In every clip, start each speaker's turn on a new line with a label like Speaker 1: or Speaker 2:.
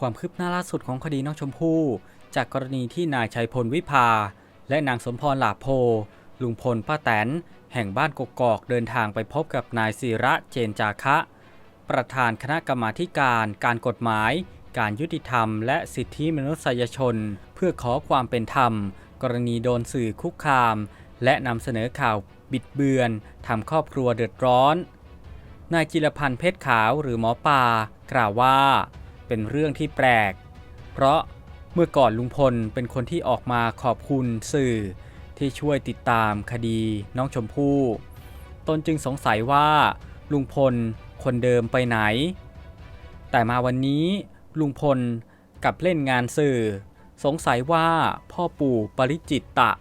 Speaker 1: ความคืบหน้าล่าสุดของคดีน้องชมพู่จากกรณีที่นายชัยพลวิภา และนางสมพรหลาโพ ลุงพลป้าแตน แห่งบ้านกกอกเดินทางไปพบกับนายศิระเจนจาคะ ประธานคณะกรรมาการ การกฎหมาย การยุติธรรม และสิทธิมนุษยชน เพื่อขอความเป็นธรรม กรณีโดนสื่อคุกคาม และนำเสนอข่าวบิดเบือนทำครอบครัวเดือดร้อนนายจิรพันธ์เพชรขาวหรือหมอปลากล่าวว่า เป็นเรื่องที่แปลก เพราะเมื่อก่อนลุงพลเป็นคนที่ออกมาขอบคุณสื่อที่ช่วยติดตามคดีน้องชมพู่ตนจึงสงสัยว่าลุงพลคนเดิมไปไหน แต่มาวันนี้ลุงพลกลับเล่นงานสื่อ สงสัยว่าพ่อปู่ปริจิตตะ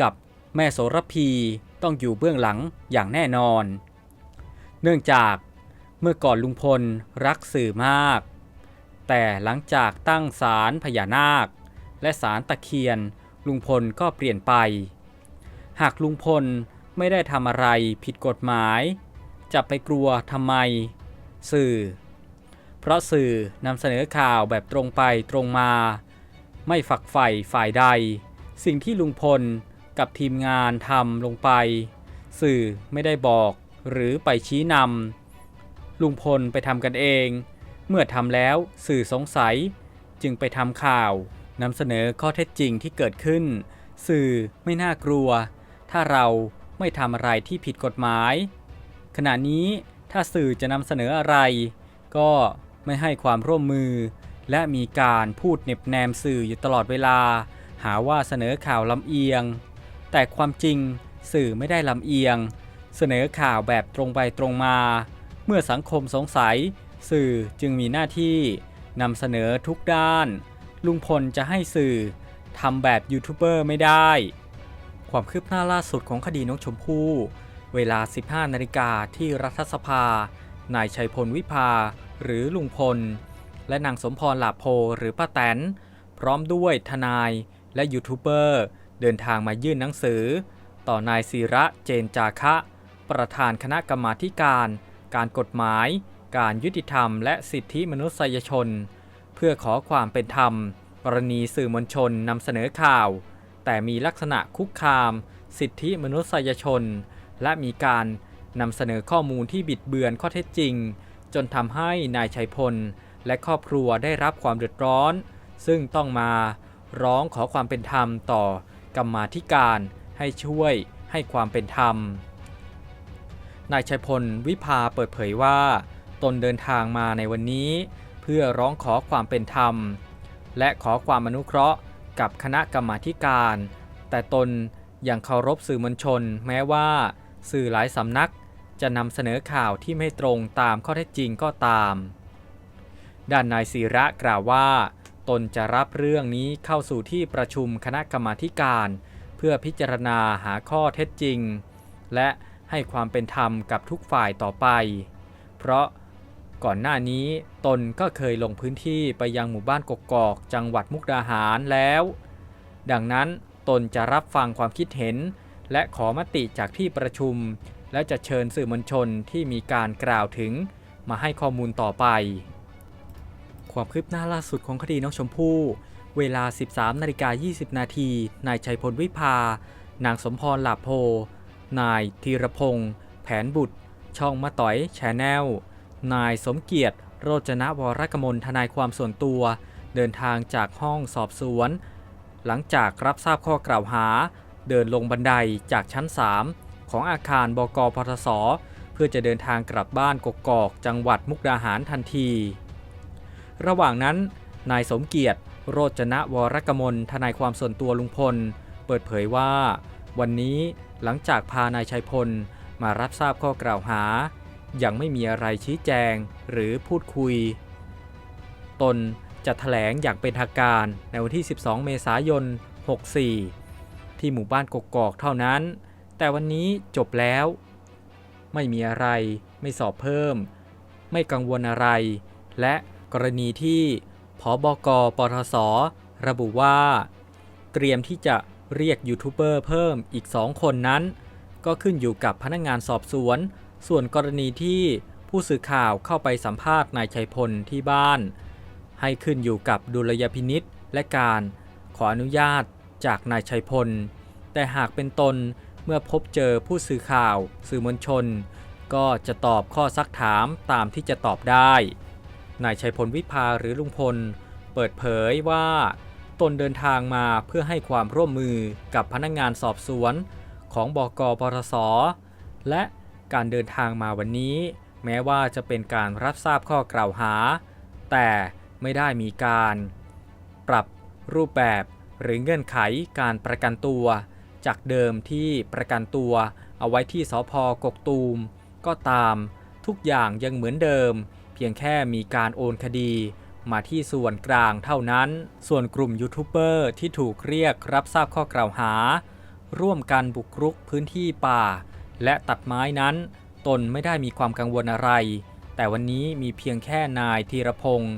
Speaker 1: กับแม่โสระพีต้องอยู่เบื้องหลังอย่างแน่นอน เนื่องจากเมื่อก่อนลุงพลรักสื่อมาก แต่หลังจากตั้งศาลพญานาค และศาลตะเคียน ลุงพลก็เปลี่ยนไป หากลุงพลไม่ได้ทำอะไรผิดกฎหมาย จะไปกลัวทำไม สื่อ เพราะสื่อนำเสนอข่าวแบบตรงไปตรงมา ไม่ฝักใฝ่ฝ่ายใด สิ่งที่ลุงพลกับทีมงานทำลงไป สื่อไม่ได้บอกหรือไปชี้นำลุงพลไปทำกันเอง เมื่อทำแล้วสื่อสงสัย จึงไปทำข่าวนำเสนอข้อเท็จจริงที่เกิดขึ้น สื่อไม่น่ากลัว ถ้าเราไม่ทำอะไรที่ผิดกฎหมาย ขณะนี้ถ้าสื่อจะนำเสนออะไร ก็ไม่ให้ความร่วมมือ และมีการพูดเน็บแนมสื่ออยู่ตลอดเวลา หาว่าเสนอข่าวลำเอียง แต่ความจริงสื่อไม่ได้ลำเอียง เสนอข่าวแบบตรงไปตรงมา เมื่อสังคมสงสัย สื่อจึงมีหน้าที่นำเสนอทุกด้าน ลุงพลจะให้สื่อทำแบบยูทูบเบอร์ไม่ได้ ความคืบหน้าล่าสุดของคดีน้องชมพู่ เวลา 15 นาฬิกาที่รัฐสภา นายชัยพลวิภา หรือลุงพล และนางสมพรหลาโพหรือป้าแตน พร้อมด้วยทนายและยูทูบเบอร์เดินทางมายื่นหนังสือ ต่อนายศิระเจนจาคะ ประธานคณะกรรมาการ การกฎหมาย การยุติธรรมและสิทธิมนุษยชน เพื่อขอความเป็นธรรม กรณีสื่อมวลชนนำเสนอข่าว แต่มีลักษณะคุกคาม สิทธิมนุษยชน และมีการนำเสนอข้อมูลที่บิดเบือนข้อเท็จจริง จนทำให้นายชัยพล และครอบครัวได้รับความเดือดร้อน ซึ่งต้องมาร้องขอความเป็นธรรมต่อกรรมาธิการให้ช่วยให้ความเป็นธรรม นายชัยพลวิภาเปิดเผยว่า ตนเดินทางมาในวันนี้ เพื่อร้องขอความเป็นธรรม และขอความอนุเคราะห์กับคณะกรรมาการ แต่ตนยังเคารพสื่อมวลชน แม้ว่า สื่อหลายสำนักจะนำเสนอข่าวที่ไม่ตรงตามข้อเท็จจริงก็ตาม ด้านนายศิระกล่าวว่า ตนจะรับเรื่องนี้เข้าสู่ที่ประชุมคณะกรรมาการ เพื่อพิจารณาหาข้อเท็จจริง และให้ความเป็นธรรมกับทุกฝ่ายต่อไป เพราะ ก่อนหน้านี้ตนก็เคยลงพื้นที่ไปยังหมู่บ้านกกอกจังหวัดมุกดาหารแล้ว ดังนั้นตนจะรับฟังความคิดเห็น และขอมติจากที่ประชุม และจะเชิญสื่อมวลชนที่มีการกล่าวถึงมาให้ข้อมูลต่อไป ความคืบหน้าล่าสุดของคดีน้องชมพู่ เวลา 13นาฬิกา20 นาทีนายชัยพลวิภา นางสมพรหลาโพ นายธีรพงษ์แผนบุตร ช่องมะต่อยแชนแนล นายสมเกียรติ โรจนวรกมลทนายความส่วนตัว เดินทางจากห้องสอบสวน หลังจากรับทราบข้อกล่าวหา เดินลงบันไดจากชั้น 3 ของอาคารบกพทสเพื่อจะเดินทางกลับบ้านกกอกจังหวัดมุกดาหารทันที ระหว่างนั้น นายสมเกียรติ โรจนวรกมลทนายความส่วนตัวลุงพล เปิดเผยว่า วันนี้หลังจากพานายชัยพลมารับทราบข้อกล่าวหา ยังไม่มีอะไรชี้แจงหรือพูดคุย ตนจะแถลงอย่างเป็นทางการในวันที่ 12 เมษายน 64 ที่หมู่บ้านกกอกเท่านั้น แต่วันนี้จบแล้ว ไม่มีอะไร ไม่สอบเพิ่ม ไม่กังวลอะไร และกรณีที่พบกปทศระบุว่า เตรียมที่จะเรียกยูทูบเบอร์เพิ่มอีก 2 คนนั้น ก็ขึ้นอยู่กับพนักงานสอบสวน ส่วนกรณีที่ผู้สื่อข่าวเข้าไปสัมภาษณ์นายชัยพลที่บ้าน ให้ขึ้นอยู่กับดุลยพินิษและการขออนุญาตจากนายชัยพล แต่หากเป็นตนเมื่อพบเจอผู้สื่อข่าวสื่อมวลชน ก็จะตอบข้อซักถามตามที่จะตอบได้ นายชัยพลวิภาหรือลุงพล เปิดเผยว่า ตนเดินทางมาเพื่อให้ความร่วมมือกับพนักงงานสอบสวนของบกปรสและ การเดินทางมาวันนี้ แม้ว่าจะเป็นการรับทราบข้อกล่าวหา แต่ไม่ได้มีการ ปรับรูปแบบหรือเงื่อนไขการประกันตัว จากเดิมที่ประกันตัวเอาไว้ที่สพกกตูม ก็ตามทุกอย่างยังเหมือนเดิม เพียงแค่มีการโอนคดีมาที่ส่วนกลางเท่านั้น ส่วนกลุ่มยูทูบเบอร์ที่ถูกเรียกรับทราบข้อกล่าวหา ร่วมกันบุกรุกพื้นที่ป่า และตัดไม้นั้น ตนไม่ได้มีความกังวลอะไร แต่วันนี้มีเพียงแค่นายธีรพงศ์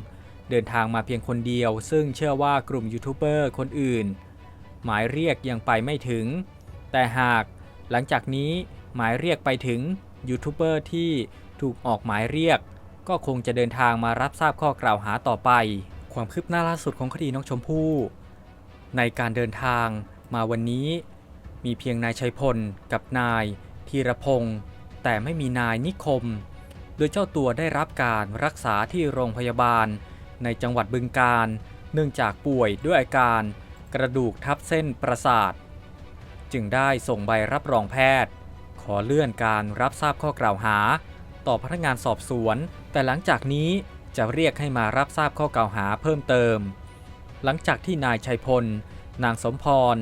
Speaker 1: เดินทางมาเพียงคนเดียว ซึ่งเชื่อว่ากลุ่มยูทูบเบอร์คนอื่น หมายเรียกยังไปไม่ถึง แต่หากหลังจากนี้หมายเรียกไปถึงยูทูบเบอร์ที่ถูกออกหมายเรียก ก็คงจะเดินทางมารับทราบข้อกล่าวหาต่อไป ความคืบหน้าล่าสุดของคดีน้องชมพู่ ในการเดินทางมาวันนี้ มีเพียงนายชัยพลกับนาย ธีรพงศ์แต่ไม่มีนายนิคม โดยเจ้าตัวได้รับการรักษาที่โรงพยาบาล ในจังหวัดบึงกาฬเนื่องจากป่วยด้วยอาการ กระดูกทับเส้นประสาท จึงได้ส่งใบรับรองแพทย์ ขอเลื่อนการรับทราบข้อกล่าวหา ต่อพนักงานสอบสวน แต่หลังจากนี้จะเรียกให้มารับทราบข้อกล่าวหาเพิ่มเติม หลังจากที่นายชัยพล นางสมพร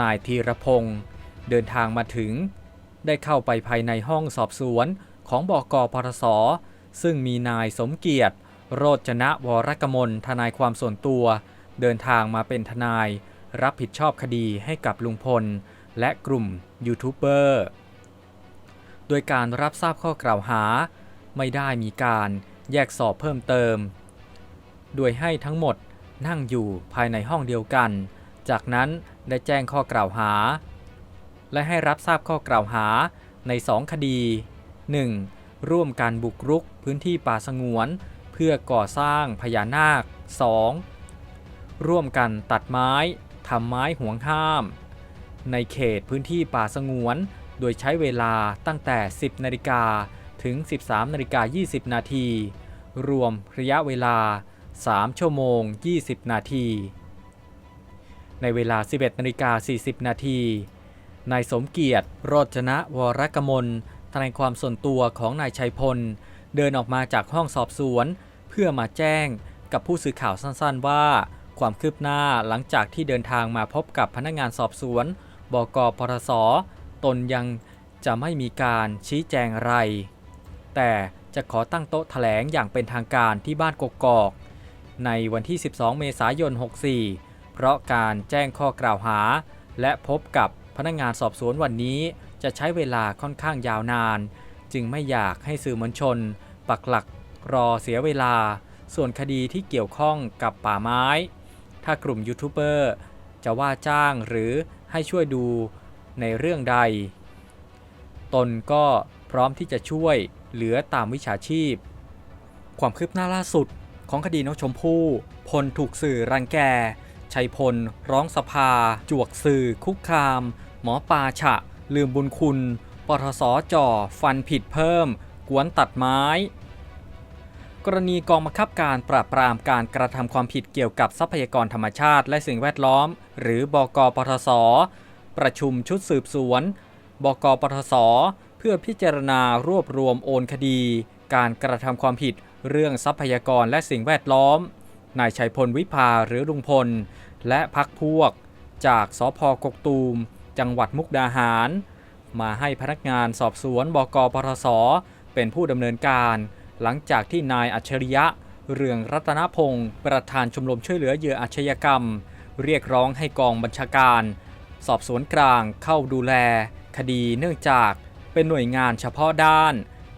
Speaker 1: นายธีรพงศ์เดินทางมาถึง ได้เข้าไปภายในห้องสอบสวนของบกปทศซึ่งมีนายสมเกียรติ โรจนะวรกมลทนายความส่วนตัว เดินทางมาเป็นทนาย รับผิดชอบคดีให้กับลุงพล และกลุ่มยูทูบเบอร์โดยการรับทราบข้อกล่าวหา ไม่ได้มีการแยกสอบเพิ่มเติม โดยให้ทั้งหมดนั่งอยู่ภายในห้องเดียวกัน จากนั้นได้แจ้งข้อกล่าวหา และให้รับทราบข้อกล่าวหาใน 2 คดี 1. ร่วมการบุกรุกพื้นที่ป่าสงวน เพื่อก่อสร้างพญานาค 2. ร่วมกันตัดไม้ทำไม้ห่วงห้าม ในเขตพื้นที่ป่าสงวน โดยใช้เวลาตั้งแต่ 10 นาฬิกาถึง 13นาฬิกา20 นาที รวมระยะเวลา 3 ชั่วโมง 20 นาที ในเวลา 11นาฬิกา40 นาที นายสมเกียรติโรจนะวรกมลทนายความส่วนตัวของนายชัยพล เดินออกมาจากห้องสอบสวน เพื่อมาแจ้งกับผู้สื่อข่าวสั้นๆ ว่า ความคืบหน้าหลังจากที่เดินทางมาพบกับพนักงานสอบสวน บกปทศตนยังจะไม่มีการชี้แจงอะไร แต่จะขอตั้งโต๊ะแถลงอย่างเป็นทางการที่บ้านกกอก ในวันที่ 12 เมษายน 64 เพราะการแจ้งข้อกล่าวหา และพบกับ พนักงานสอบสวนวันนี้จะใช้เวลาค่อนข้างยาวนาน จึงไม่อยากให้สื่อมวลชน ปักหลักรอเสียเวลา ส่วนคดีที่เกี่ยวข้องกับป่าไม้ ถ้ากลุ่มยูทูบเบอร์จะว่าจ้างหรือให้ช่วยดูในเรื่องใด ตนก็พร้อมที่จะช่วยเหลือตามวิชาชีพ ความคืบหน้าล่าสุดของคดีน้องชมพู่ พลถูกสื่อรังแก ชัยพล ร้องสภา จวกสื่อ คุกคาม หมอปาฉะ ลืมบุญคุณ ปทสจ่อ ฟันผิดเพิ่ม กวนตัดไม้ กรณีกองบังคับการปราบปรามการกระทำความผิดเกี่ยวกับทรัพยากรธรรมชาติ และสิ่งแวดล้อม หรือบกปทศประชุมชุดสืบสวน บกปทศเพื่อพิจารณารวบรวมโอนคดี การกระทำความผิดเรื่องทรัพยากรและสิ่งแวดล้อม นายชัยพลวิภาหรือลุงพล และพักพวก จากสพกกตูม จังหวัดมุกดาหาร มาให้พนักงานสอบสวนบกปทศเป็นผู้ดำเนินการ หลังจากที่นายอัจฉริยะ เรืองรัตนพงศ์ประธานชมรมช่วยเหลือเหยื่ออาชญากรรม เรียกร้องให้กองบัญชาการ สอบสวนกลางเข้าดูแล คดีเนื่องจากเป็นหน่วยงานเฉพาะด้าน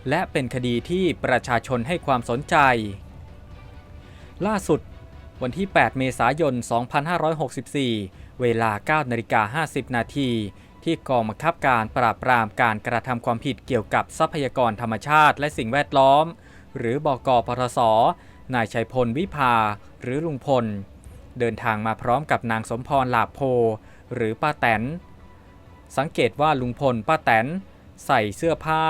Speaker 1: และเป็นคดีที่ประชาชนให้ความสนใจ ล่าสุดวันที่ 8 เมษายน 2564 เวลา9นาฬิกา50 นาทีที่กองบังคับการปราบปรามการกระทำความผิดเกี่ยวกับทรัพยากรธรรมชาติและสิ่งแวดล้อม หรือบกปทศนายชัยพลวิภา หรือลุงพล เดินทางมาพร้อมกับนางสมพรหลาโพ หรือป้าแตน สังเกตว่าลุงพลป้าแตน ใส่เสื้อผ้า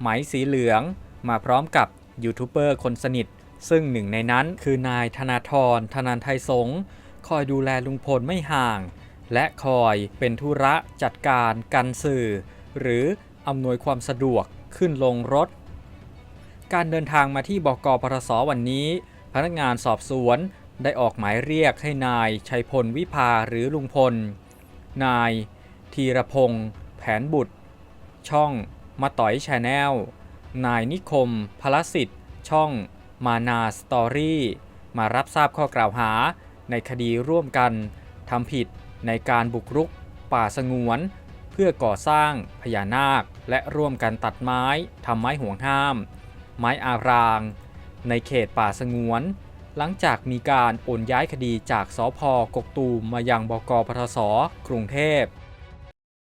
Speaker 1: ไหมสีเหลือง มาพร้อมกับยูทูบเบอร์คนสนิท ซึ่งหนึ่งในนั้นคือนายธนาธรธนันไทยสงฆ์ คอยดูแลลุงพลไม่ห่าง และคอยเป็นธุระจัดการกันสื่อ หรืออำนวยความสะดวกขึ้นลงรถ การเดินทางมาที่บกปทศวันนี้ พนักงานสอบสวนได้ออกหมายเรียกให้นายชัยพลวิภาหรือลุงพล นายธีรพงษ์แผนบุตร ช่องมาต่อยชาแนลนายนิคมพลสิทธิ์ ช่องมานาสตอรี่ มารับทราบข้อกล่าวหา ในคดีร่วมกันทำผิดในการบุกรุกป่าสงวน เพื่อก่อสร้างพญานาค และร่วมกันตัดไม้ทำไม้ห่วงห้าม ไม้อาราง ในเขตป่าสงวน หลังจากมีการโอนย้ายคดีจากสพกกตูมมายังบกปทศกรุงเทพ